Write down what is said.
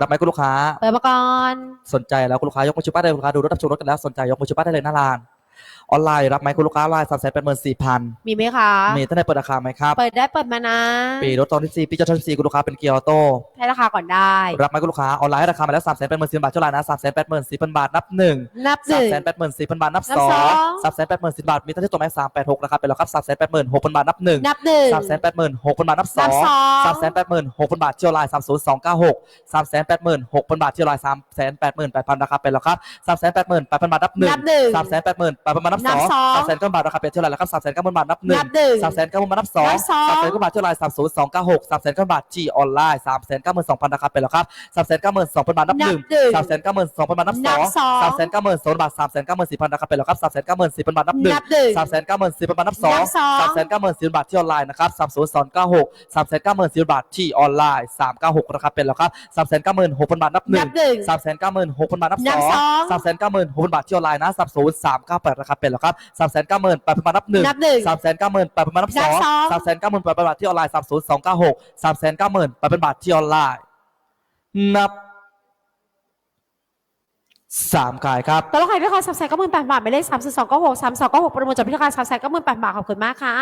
รับไหมคุณลูกค้า เปิดมาก่อน สนใจแล้วคุณลูกค้ายกมือชูป้ายได้เลยคุณลูกค้าดูรถรับชมรถกันแล้วสนใจยกมือชูป้ายได้เลยหน้าร้าน ออนไลน์รับไหมคุณลูกค้าออนไลน์สามแสนแปดหมื่นสี่พันมีไหมคะ มีท่านใดเปิดราคาไหมครับ เปิดได้เปิดมานะ ปีรถตอนที่สี่ปีเจ้าที่สี่คุณลูกค้าเป็นเกียร์ออโต้ให้ราคาก่อนได้ รับไหมคุณลูกค้าออนไลน์ให้ราคามาแล้วสามแสนแปดหมื่นสี่บาทเท่าไหร่นะสามแสนแปดหมื่นสี่พันบาทนับหนึ่งนับหสามนึ่งแสนแปดหมื่นสี่พันบาทนับนับสอสองงสามแสนแปดหมื่นสี่บาทมีท่านที่ตัวแม่สามแปดหกราคาเป็นแล้วครับสามแสนแปดหมื่นหกพันบาทนับหนึ่งนับหนึ่งสามแสนแปดหมื่นหกพันบาทนับสนัอบงสองสามแสนแปดหมื่นหกพันบาทเที่ยวไลน์สามศูนย์สองเก้าหกสามแสนแปดหมื่นหกพันบาทเที่ยวไลน์สามแสนแปดหมื่นแปดพันราคาเป็นแล้วครับสามแสนแปดหมื่นแปดพันบาทนับหนึ่งนับหนึ่งสามแสนแปดหมื่นแปดพันบาทนับสองนับสองสามแสนเก้าบาทราคาเป็นเท่าไหร่แล้วครับสามแสนเก้าพันบาทนับหนึ่งนับหนึ่งสามแสนเก้าพันบาทนับสองนับสอง สามแสนเก้าบาทเที่ยวไลน์สามศูนย์สองเก้าหกสามแสนเก้าบาทจีออนไลน์สามแสนเก้าหมื่นสองพันราคาเป็นแล้วครับสามแสนเก้าหมื่นสองพันบาทนับหนึ่งนับหนึ่งสามแสนเก้าหมื่นสองพันบาทนับสนัองบสองสามแสนเก้าหมื่นสองพันบาทสามแสนเก้าหมื่นสี่พันราคาเป็นแล้วครับสามแสนเก้าหมื่นสี่พันบาทนับหนึ่ง นับหนึ่ง สามแสนเก้าหมื่นสี่พันบาทนับสองนับสองสามแสนเก้าหมื่นสี่พันบาทที่ออนไลน์นะครับสามศูนย์สองเก้าหกสามแสนเก้าหมื่นสี่พันบาทที่ออนไลน์สามเก้าหกราคาเป็นแล้วครับสามแสนเก้าหมื่นหกพันบาทนับหนึ่นังบหนึ่งสามแสนเก้าหมื่นหกพันบาทนับนัสบองสอง สามแสนเก้าหมื่นหกพันบาทที่ออนไลน์นะสามศูนย์สามเก้าแปดราคาเป็นแล้วครับสามแสนเก้าหมื่นแปดพันบาทนับหนึ่งนับหนึ่ง สามแสนเก้าหมื่นแปดพันบาทนับสองนับสอง สามแสนเก้าหมื่นแปดพันบาทที่ออนไลน์สามศูนย์สองเก้าหกสามแสนเก้าหมื่นแปดพันบาทที่ออนไลน์ นับสามขายครับตัวละครที่ราคาสามแสนเก้าหมื่นแปดบาทไม่เลขสามสิบสองเก้าหกสามสองเก้าหกประมูลจบที่ราคาสามแสนเก้าหมื่นแปดบาทขอบคุณมากค่ะ